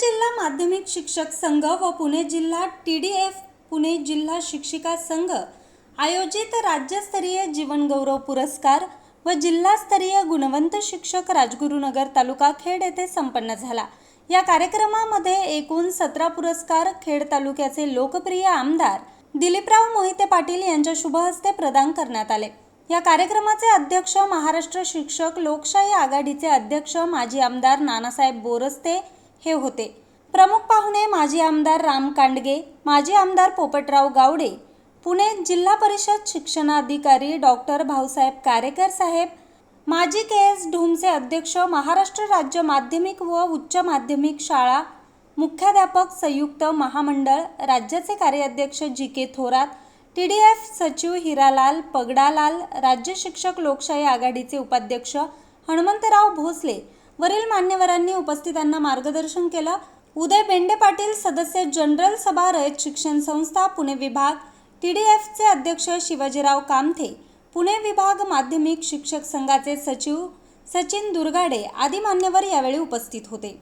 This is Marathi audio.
जिल्हा माध्यमिक शिक्षक संघ व पुणे जिल्हा टी डी एफ पुणे जिल्हा शिक्षिका संघ आयोजित राज्यस्तरीय जीवनगौरव पुरस्कार व जिल्हास्तरीय गुणवंत शिक्षक राजगुरुनगर तालुका खेड येथे संपन्न झाला. या कार्यक्रमामध्ये एकूण सतरा पुरस्कार खेड तालुक्याचे लोकप्रिय आमदार दिलीपराव मोहिते पाटील यांच्या शुभ हस्ते प्रदान करण्यात आले. या कार्यक्रमाचे अध्यक्ष महाराष्ट्र शिक्षक लोकशाही आघाडीचे अध्यक्ष माजी आमदार नानासाहेब बोरस्ते हे होते. प्रमुख पाहुणे माजी आमदार राम कांडगे माजी आमदार पोपटराव गावडे पुणे जिल्हा परिषद शिक्षणाधिकारी डॉक्टर भाऊसाहेब कारेकर साहेब माजी के एस ढूमचे अध्यक्ष महाराष्ट्र राज्य माध्यमिक व उच्च माध्यमिक शाळा मुख्याध्यापक संयुक्त महामंडळ राज्याचे कार्याध्यक्ष G K Thorat T D F सचिव हिरालाल पगडालाल राज्य शिक्षक लोकशाही आघाडीचे उपाध्यक्ष हनुमंतराव भोसले वरील मान्यवरांनी उपस्थितांना मार्गदर्शन केलं. उदय बेंडे पाटील सदस्य जनरल सभा रयत शिक्षण संस्था पुणे विभाग. टी डी एफचे अध्यक्ष शिवाजीराव कामथे पुणे विभाग माध्यमिक शिक्षक संघाचे सचिव सचिन दुर्गाडे आदी मान्यवर यावेळी उपस्थित होते.